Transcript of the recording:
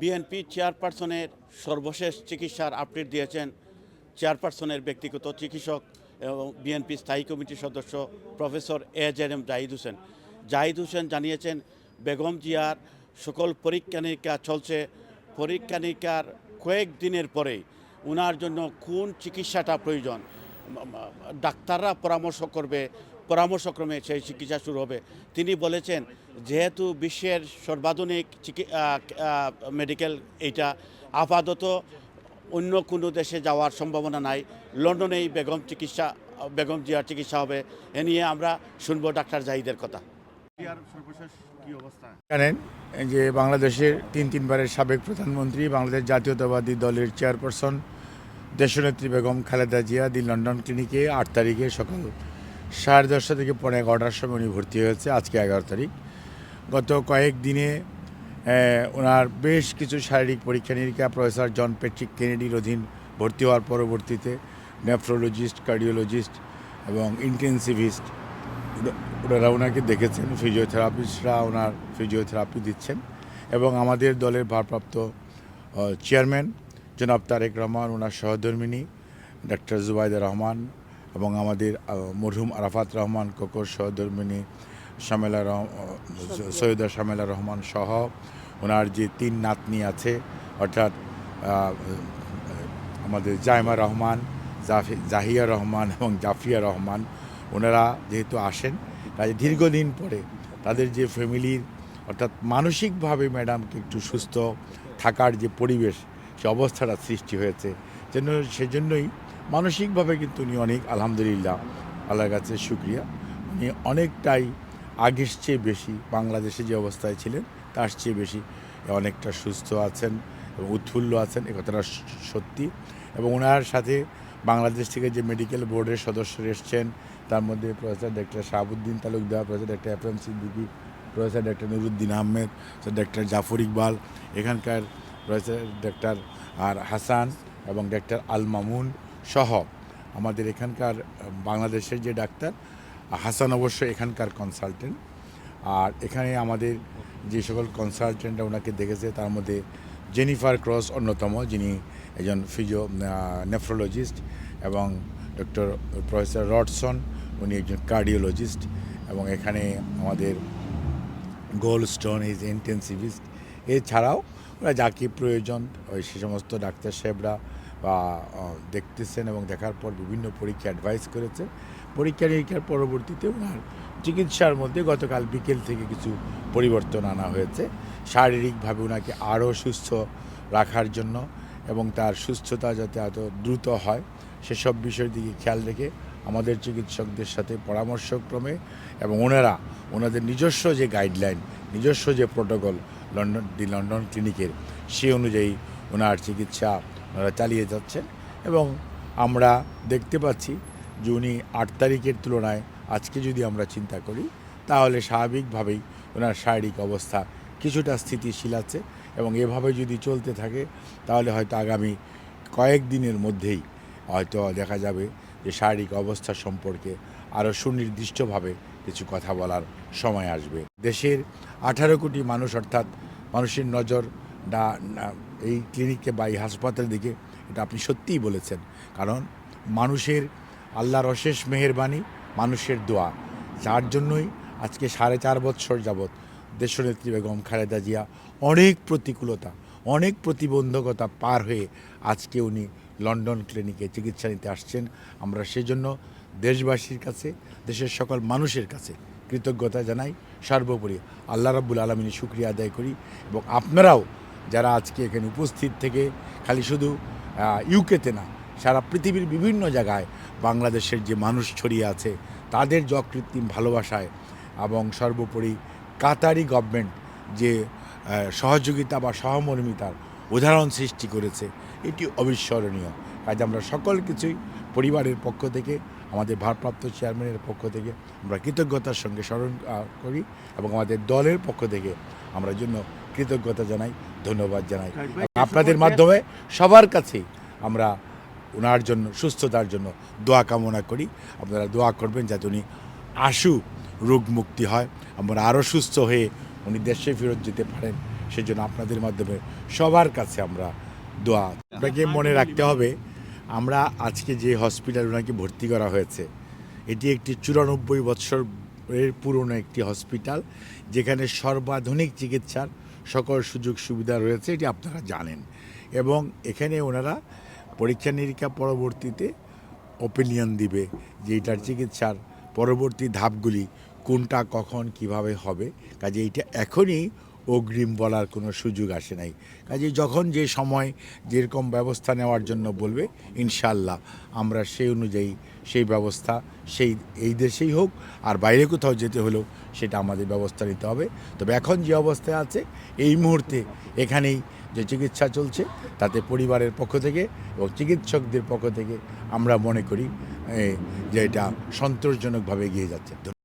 BNP চেয়ারপারসনের সর্বশেষ চিকিৎসার আপডেট দিয়েছেন চেয়ারপারসনের ব্যক্তিগত চিকিৎসক এবং বিএনপি স্থায়ী কমিটির সদস্য professor A Z M Zahid Hossain. Zahid Hossain জানিয়েছেন, বেগম জিয়ার সকল পরীক্ষা নিরীক্ষা চলছে। পরীক্ষা নিরীক্ষার কয়েকদিনের পরেই ওনার জন্য কোন চিকিৎসাটা প্রয়োজন? ডাক্তাররা পরামর্শ করবে পরামর্শক্রমে সেই চিকিৎসা শুরু হবে। তিনি বলেছেন যেহেতু বিশ্বের সর্বাধুনিক মেডিকেল এইটা আপাতত অন্য কোনো দেশে যাওয়ার সম্ভাবনা নাই। লন্ডনেই বেগম চিকিৎসা বেগম জিয়ার চিকিৎসা হবে। এ নিয়ে আমরা শুনব ডাক্তার জাহিদের কথা। জিয়ার সর্বশেষ কী অবস্থা? জানেন যে বাংলাদেশের তিন তিনবারের সাবেক প্রধানমন্ত্রী বাংলাদেশ জাতীয়তাবাদী দলের চেয়ারপারসন দেশনেত্রী বেগম খালেদা জিয়া দি লন্ডন ক্লিনিকে আট তারিখে সকাল সাড়ে দশটা থেকে পনেরো এগারোটার সময় উনি ভর্তি হয়েছে, আজকে এগারো তারিখ। গত কয়েক দিনে ওনার বেশ কিছু শারীরিক পরীক্ষা নিরীক্ষা, প্রফেসর জন প্যাট্রিক কেনেডির অধীন ভর্তি হওয়ার পরবর্তীতে নেফ্রোলজিস্ট, কার্ডিওলজিস্ট এবং ইন্টেন্সিভিস্ট, ওনারা ওনাকে দেখেছেন, ফিজিওথেরাপিস্টরা ওনার ফিজিওথেরাপি দিচ্ছেন এবং আমাদের দলের ভারপ্রাপ্ত চেয়ারম্যান জনাব তারেক রহমান, ওনার সহধর্মিনী, ডাক্তার জুবাইদা রহমান এবং আমাদের মরহুম আরাফাত রহমান, কোকর সহধর্মিনী শামেলা সৈয়দা শামেলা রহমান সহ ওনার যে তিন নাতনি আছে, অর্থাৎ আমাদের জাইমা রহমান জাহিয়া রহমান এবং জাফিয়া রহমান, ওনারা যেহেতু আসেন, তাই দীর্ঘদিন পরে তাদের যে ফ্যামিলির অর্থাৎ মানসিকভাবে ম্যাডামকে একটু সুস্থ থাকার যে পরিবেশ, সে অবস্থাটা সৃষ্টি হয়েছে। যেন, সেজন্যই মানসিকভাবে কিন্তু উনি অনেক, আলহামদুলিল্লাহ, আল্লাহর কাছে শুক্রিয়া। উনি অনেকটাই আগের চেয়ে বেশি, বাংলাদেশে যে অবস্থায় ছিলেন, তার চেয়ে বেশি অনেকটা সুস্থ আছেন এবং উৎফুল্ল আছেন, এ কথাটা সত্যি। এবং ওনার সাথে বাংলাদেশ থেকে যে মেডিকেল বোর্ডের সদস্যরা এসছেন, তার মধ্যে professor doctor Shahabuddin Talukdar, professor doctor F M Siddiqui, professor doctor Nuruddin Ahmed doctor Zafar Iqbal, এখানকার প্রফেসর ডক্টর আর হাসান এবং ডক্টর আল মামুন সহ আমাদের এখানকার বাংলাদেশের যে ডাক্তার, হাসান অবশ্য এখানকার কনসালটেন্ট আর এখানে আমাদের যে সকল কনসালটেন্টরা ওনাকে দেখেছে, তার মধ্যে জেনিফার ক্রস অন্যতম, যিনি একজন ফিজিও নেফ্রোলজিস্ট এবং ডক্টর প্রফেসর রডসন উনি একজন কার্ডিওলজিস্ট এবং এখানে আমাদের গোল্ড স্টোন ইজ ইন্টেন্সিভিস্ট এছাড়াও ওরা যাকে প্রয়োজন, ওই সে সমস্ত ডাক্তার সাহেবরা বা দেখতেছেন এবং দেখার পর বিভিন্ন পরীক্ষা অ্যাডভাইস করেছে পরীক্ষা নিরীক্ষার পরবর্তীতে ওনার চিকিৎসার মধ্যে গতকাল বিকেল থেকে কিছু পরিবর্তন আনা হয়েছে। শারীরিকভাবে ওনাকে আরও সুস্থ রাখার জন্য এবং তার সুস্থতা যাতে এত দ্রুত হয়, সেসব বিষয়ের দিকে খেয়াল রেখে আমাদের চিকিৎসকদের সাথে পরামর্শক্রমে এবং ওনারা ওনাদের নিজস্ব যে গাইডলাইন নিজস্ব যে প্রোটোকল লন্ডন, দি লন্ডন ক্লিনিকের সে অনুযায়ী ওনার চিকিৎসা চালিয়ে যাচ্ছেন এবং আমরা দেখতে পাচ্ছি যে উনি আট তারিখের তুলনায় আজকে যদি আমরা চিন্তা করি, তাহলে স্বাভাবিকভাবেই ওনার শারীরিক অবস্থা কিছুটা স্থিতিশীল আছে এবং এভাবে যদি চলতে থাকে, তাহলে হয়তো আগামী কয়েক দিনের মধ্যেই হয়তো দেখা যাবে যে শারীরিক অবস্থা সম্পর্কে আরও সুনির্দিষ্টভাবে কিছু কথা বলার সময় আসবে। দেশের আঠারো কোটি মানুষ, অর্থাৎ মানুষের নজর এই ক্লিনিককে বা এই হাসপাতালের দিকে এটা আপনি সত্যিই বলেছেন। কারণ মানুষের আল্লাহর অশেষ মেহেরবানি, মানুষের দোয়া। যার জন্যই আজকে সাড়ে চার বছর যাবৎ দেশনেত্রী বেগম খালেদা জিয়া অনেক প্রতিকূলতা, অনেক প্রতিবন্ধকতা পার হয়ে আজকে উনি লন্ডন ক্লিনিকে চিকিৎসা নিতে আসছেন। আমরা সেজন্য দেশবাসীর কাছে, দেশের সকল মানুষের কাছে কৃতজ্ঞতা জানাই। সর্বোপরি আল্লাহ রাব্বুল আলমিনের শুক্রিয়া আদায় করি এবং আপনারাও যারা আজকে এখানে উপস্থিত থেকে খালি শুধু ইউকেতে না, সারা পৃথিবীর বিভিন্ন জায়গায় বাংলাদেশের যে মানুষ ছড়িয়ে আছে, তাদের যকৃত্রিম ভালোবাসায় এবং সর্বোপরি কাতারি গভর্নমেন্ট যে সহযোগিতা বা সহমর্মিতার উদাহরণ সৃষ্টি করেছে, এটি অবিস্মরণীয়। কাজে আমরা সকল কিছুই পরিবারের পক্ষ থেকে, আমাদের ভারপ্রাপ্ত চেয়ারম্যানের পক্ষ থেকে আমরা কৃতজ্ঞতার সঙ্গে স্মরণ করি এবং আমাদের দলের পক্ষ থেকে আমরা জন্য কৃতজ্ঞতা জানাই। ধন্যবাদ জানাই। আপনাদের মাধ্যমে সবার কাছে আমরা ওনার জন্য সুস্থতার জন্য দোয়া কামনা করি। আপনারা দোয়া করবেন যাতে উনি আশু রোগ মুক্তি হয়। আমরা আরও সুস্থ হয়ে উনি দেশে ফেরত যেতে পারেন। সেজন্য আপনাদের মাধ্যমে সবার কাছে আমরা দোয়া। আপনাকে মনে রাখতে হবে আমরা আজকে যে হসপিটাল ওনাকে ভর্তি করা হয়েছে এটি একটি চুরানব্বই বৎসরের পুরনো একটি হসপিটাল যেখানে সর্বাধুনিক চিকিৎসার সকল সুযোগ সুবিধা রয়েছে, এটি আপনারা জানেন। এবং এখানে ওনারা পরীক্ষা নিরীক্ষা পরবর্তীতে ওপিনিয়ন দিবে যে এটার চিকিৎসার পরবর্তী ধাপগুলি কোনটা কখন কীভাবে হবে। কাজে এইটা এখনই অগ্রিম বলার কোনো সুযোগ আসে নাই। কাজে যখন যে সময়, যেরকম ব্যবস্থা নেওয়ার জন্য বলবে ইনশাল্লাহ আমরা সেই অনুযায়ী সেই ব্যবস্থা সেই, এই দেশেই হোক, আর বাইরে কোথাও যেতে হলেও সেটা আমাদের ব্যবস্থা নিতে হবে। তবে এখন যে অবস্থায় আছে, এই মুহূর্তে এখানেই যে চিকিৎসা চলছে, তাতে পরিবারের পক্ষ থেকে এবং চিকিৎসকদের পক্ষ থেকে আমরা মনে করি যে এটা সন্তোষজনকভাবে এগিয়ে যাচ্ছে।